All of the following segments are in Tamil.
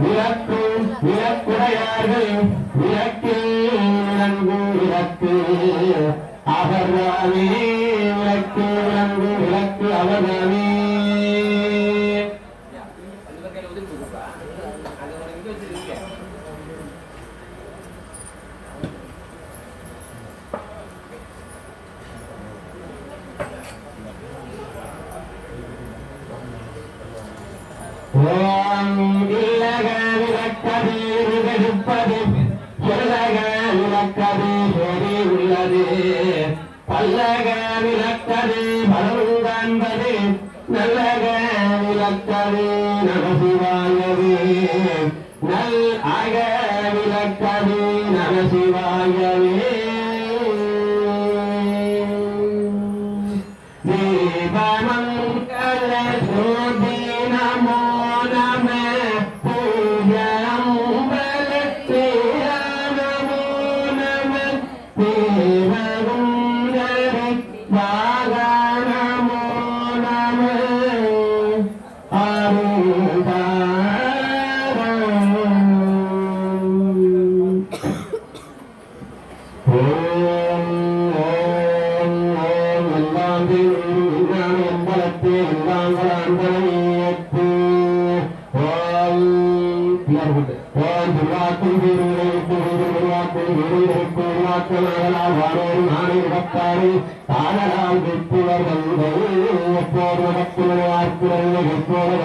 We பலரும் காண்பது நல்லக விளக்கது நமசிவாயவே வந்தை எப்போது நடக்குள்ள எப்போது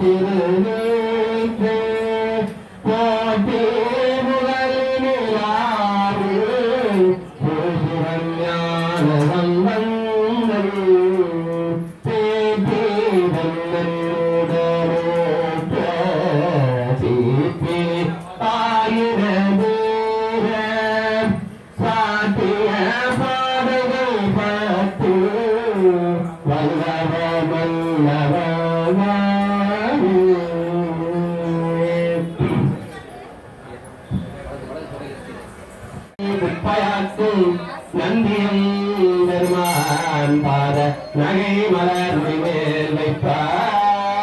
Thank you. நகை மலர் மேல் வைப்பாம்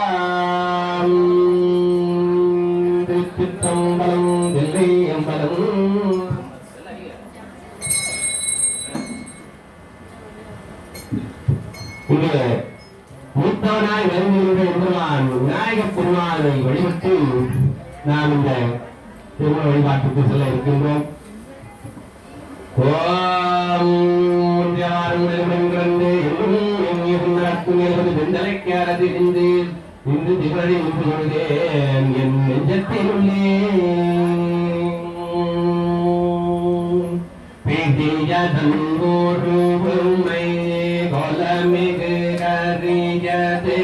திருச்சிற்றம்பலம் தில்லை அம்பலம் இங்கே மூத்தவனாய் வருகின்ற எம்பெருமான் விநாயகப் பெருமானை வழிபட்டு நாம் இந்த திருமண வழிபாட்டுக்கு செல்ல இருக்கின்றோம். ஓம் தியானங்களே வெந்தலைக்காரது இன்று இன்று திகழி உண்டு கொள்கிறேன் என் நெஞ்சத்தில் உள்ளே பெய்தியதங்கோருமை கொலமிகு அறியதே.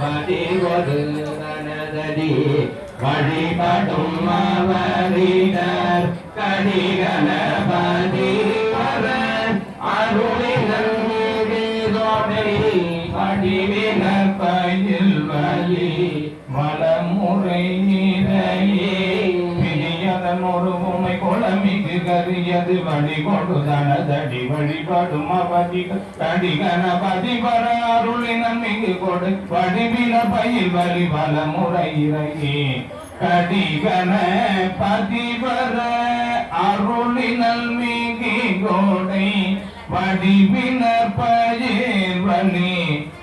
வடிவொரு ரணதடி வழிபடும் அவரிடர் கடிகணபதி அடிவினர் பயில் வலி மலமுறை நிறையே. பிரியதன் ஒரு உமை குளமிகு கரியது வழி தனதடி வழிபடும் அவதி கடி கணபதி வர அருளினன் மிகு கொடு. வடிவின பயில் வலி மலமுறை இறையே. கடி கணபதி வர அருளினல் மிகு கோடை. வடிவினர் பயில் வலி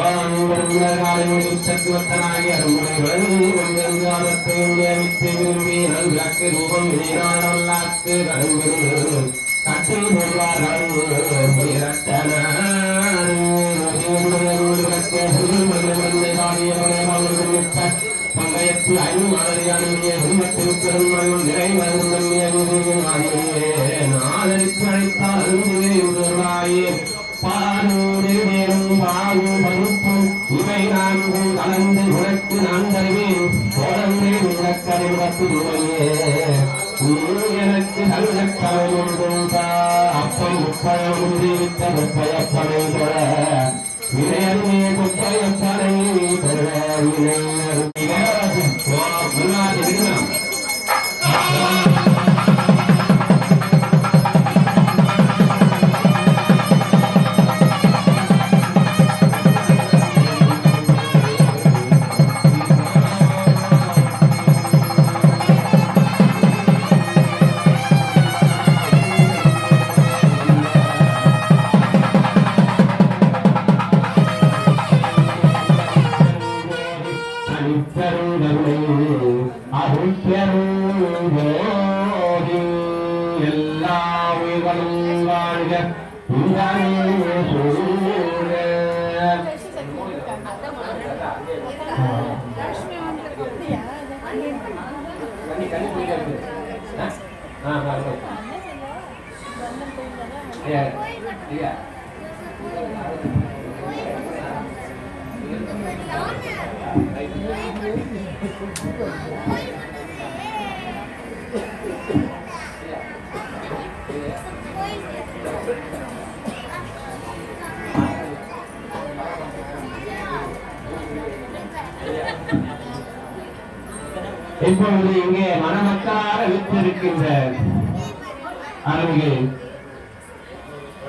அருளும் எழுந்தருளிய தலைநிறைவாய் கூறுகின்றோம் வான் விரிவாய் வெற்றுகின்றோம் வான் விரும்பி நல்விளக்கு ரூபம் வினைநாடல்லாக்கு கடன்கள் கட்டில் கொள்வார்கள் ஐந்து எனக்கு நல்ல கவனம் அப்பம் முப்பழம் உயிர்களும் வாழ்க. இந்தானே இப்பொழுது இங்கே மனமக்கார வித்திருக்கின்ற அருள்கள்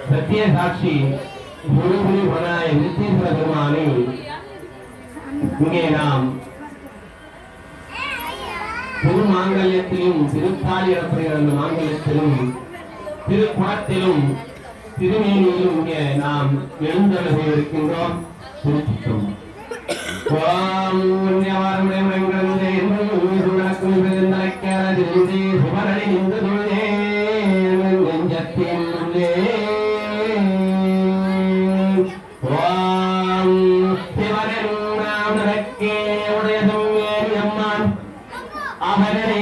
சத்திய சாட்சி குருகுரு வனாய நித்தீஸ்வர பெருமானை இங்கே நாம் திரு மாங்கல்யத்திலும் திருத்தாலி எனப்படுகிற அந்த மாங்கல்யத்திலும் திருக்குளத்திலும் திருமேனியிலும் இங்கே நாம் எழுந்தள்ள செய்திருக்கின்றோம் திருச்சிட்டோம் ஓம் புண்ணியவாரமுடையவரங்கிருந்தே சுடக்கும் விருந்தலைக்காதிருந்தே சுபரணி நின்ற தொழுதே நெஞ்சத்தின் உள்ளே அவனை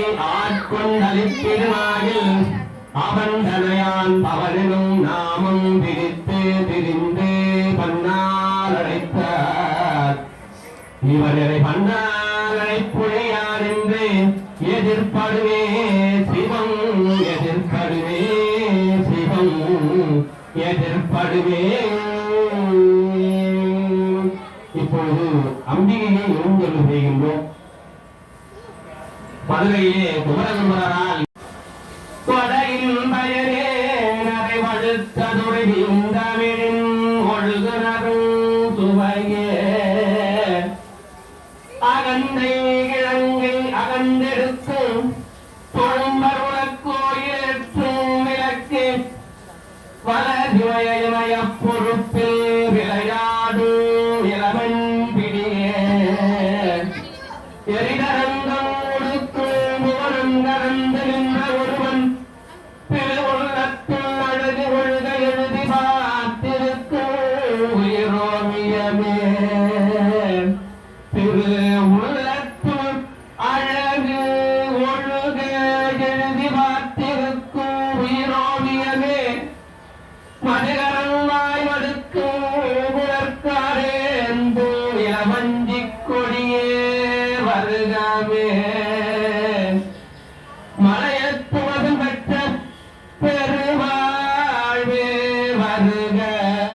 அவன் தனையான் அவனும் நாமம் பிரித்து பிரிந்து பன்னால் அழைத்தார் baby. விளையாடும் இளவன் பிடியே எரிதரம்